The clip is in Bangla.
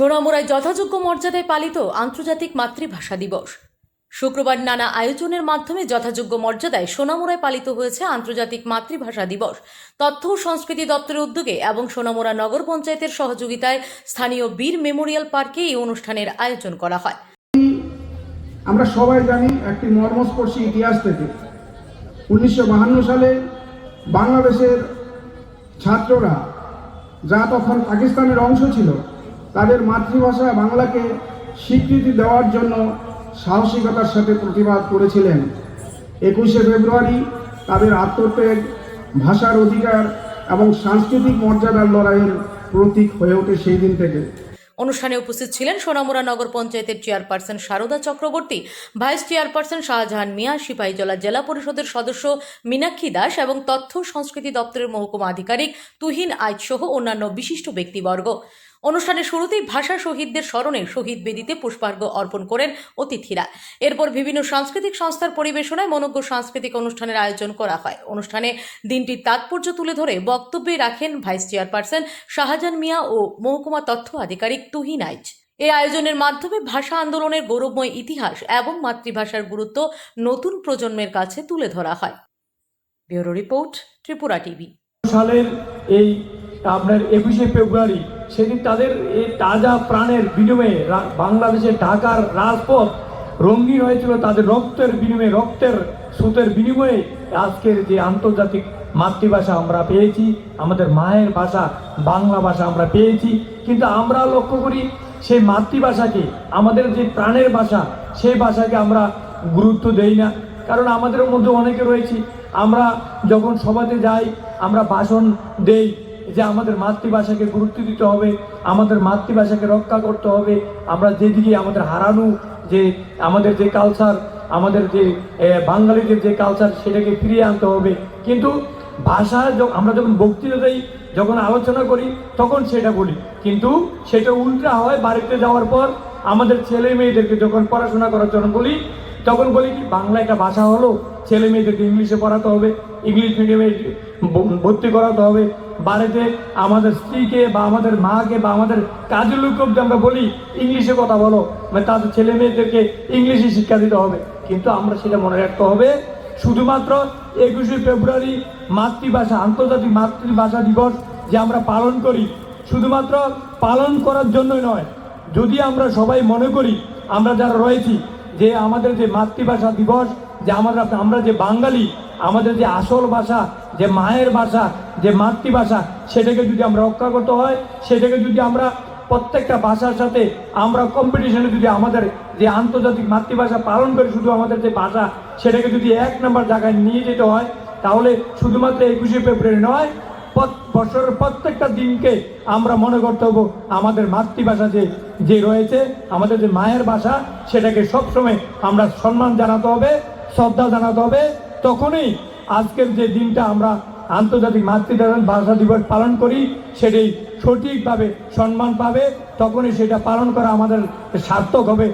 সোনামুড়ায় যথাযোগ্য মর্যাদায় পালিত আন্তর্জাতিক মাতৃভাষা দিবস। শুক্রবার নানা আয়োজনের মাধ্যমে যথাযোগ্য মর্যাদায় সোনামুড়ায় পালিত হয়েছে আন্তর্জাতিক মাতৃভাষা দিবস। তথ্য ও সংস্কৃতি দপ্তরের উদ্যোগে এবং সোনামুড়া নগর পঞ্চায়েতের সহযোগিতায় স্থানীয় বীর মেমোরিয়াল পার্কে এই অনুষ্ঠানের আয়োজন করা হয়। আমরা সবাই জানি একটি মর্মস্পর্শী ইতিহাস থেকে উনিশশো বাহান্ন সালে বাংলাদেশের ছাত্ররা যা তখন পাকিস্তানের অংশ ছিল তাদের মাতৃভাষা বাংলাকে স্বীকৃতি দেওয়ার জন্য সাহসিকতার সাথে প্রতিবাদ করেছিলেন। একুশে ফেব্রুয়ারি তাদের আত্মত্যাগ, ভাষার অধিকার এবং সাংস্কৃতিক মর্যাদার লড়াইয়ের প্রতীক হয়ে ওঠে সেই দিন থেকে। অনুষ্ঠানে উপস্থিত ছিলেন সোনামুড়া নগর পঞ্চায়েতের chairperson Sarada Chakraborty, vice chairperson Shahjahan Mia, Sipahijala জেলা পরিষদের সদস্য মীনাক্ষী দাস এবং তথ্য সংস্কৃতি দপ্তরের মহকুমা আধিকারিক তুহিন আইচ সহ অন্যান্য বিশিষ্ট ব্যক্তিবর্গ। অনুষ্ঠানের শুরুতেই ভাষা শহীদদের স্মরণে শহীদ বেদিতে পুষ্পার্ঘ্য অর্পণ করেন অতিথিরা। এরপর বিভিন্ন সাংস্কৃতিক সংস্থার পরিবেশনায় মনজ্ঞ সাংস্কৃতিক অনুষ্ঠানের আয়োজন করা হয়। অনুষ্ঠানে দিনটির তাৎপর্য তুলে ধরে বক্তব্যে রাখেন ভাইস চেয়ারপারসন শাহজাহান মিয়া ও মহকুমা তথ্য আধিকারিক তুহিন আইচ। এই আয়োজনের মাধ্যমে ভাষা আন্দোলনের গৌরবময় ইতিহাস এবং মাতৃভাষার গুরুত্ব নতুন প্রজন্মের কাছে তুলে ধরা হয়। Bureau report Tripura TV. সালের এই আপনার একুশে ফেব্রুয়ারি সেদিন তাদের এই তাজা প্রাণের বিনিময়ে বাংলাদেশের ঢাকার রাজপথ রঙিন হয়েছিল। তাদের রক্তের বিনিময়ে, রক্তের স্রোতের বিনিময়ে আজকের যে আন্তর্জাতিক মাতৃভাষা আমরা পেয়েছি, আমাদের মায়ের ভাষা, বাংলা ভাষা আমরা পেয়েছি। কিন্তু আমরা লক্ষ্য করি, সেই মাতৃভাষাকে, আমাদের যে প্রাণের ভাষা, সেই ভাষাকে আমরা গুরুত্ব দেই না। কারণ আমাদের মধ্যে অনেকে রয়েছি, আমরা যখন সভাতে যাই, আমরা ভাষণ দেই। যে আমাদের মাতৃভাষাকে গুরুত্ব দিতে হবে, আমাদের মাতৃভাষাকে রক্ষা করতে হবে, আমরা যেদিকে আমাদের হারানো, যে আমাদের যে কালচার আমাদের যে বাঙালিদের যে কালচার সেটাকে ফিরিয়ে আনতে হবে। কিন্তু ভাষা আমরা যখন বক্তৃতা দেই, যখন আলোচনা করি, তখন সেটা বলি। কিন্তু সেটা উল্টা হয় বাড়িতে যাওয়ার পর, আমাদের ছেলে মেয়েদেরকে যখন পড়াশোনা করার জন্য বলি, তখন বলি কি, বাংলা একটা ভাষা হলো ছেলে মেয়েদেরকে ইংলিশে পড়াতে হবে, ইংলিশ মিডিয়ামে ভর্তি করাতে হবে বাড়িতে আমাদের স্ত্রীকে বা আমাদের মাকে বা আমাদের কাজের লোককে আমরা বলি, ইংলিশে কথা বলো। মানে তাদের ছেলে মেয়েদেরকে ইংলিশে শিক্ষা দিতে হবে। কিন্তু আমরা সেটা মনে রাখতে হবে, শুধুমাত্র একুশে ফেব্রুয়ারি মাতৃভাষা, আন্তর্জাতিক মাতৃভাষা দিবস যে আমরা পালন করি, শুধুমাত্র পালন করার জন্যই নয়। যদি আমরা সবাই মনে করি, আমরা যারা রয়েছি, যে আমাদের যে মাতৃভাষা দিবস, যে আমরা আমরা যে বাঙালি আমাদের যে আসল ভাষা, যে মায়ের ভাষা, যে মাতৃভাষা, সেটাকে যদি আমরা রক্ষা করতে হয়, সেটাকে যদি আমরা প্রত্যেকটা ভাষার সাথে আমরা কম্পিটিশনে যদি আমাদের যে আন্তর্জাতিক মাতৃভাষা পালন করে শুধু আমাদের যে ভাষা, সেটাকে যদি এক নম্বর জায়গায় নিয়ে যেতে হয়, তাহলে শুধুমাত্র একুশে ফেব্রুয়ারি নয় বছরের প্রত্যেকটা দিনকে আমরা মনে করতে হব আমাদের মাতৃভাষা যে যে রয়েছে, আমাদের যে মায়ের ভাষা, সেটাকে সবসময় আমরা সম্মান জানাতে হবে, শ্রদ্ধা জানাতে হবে তখনই আজকের যে দিনটা আমরা আন্তর্জাতিক মাতৃভাষা ভাষা দিবস পালন করি, সেটি সঠিকভাবে সম্মান পাবে, তখনই সেটা পালন করা আমাদের সার্থক হবে।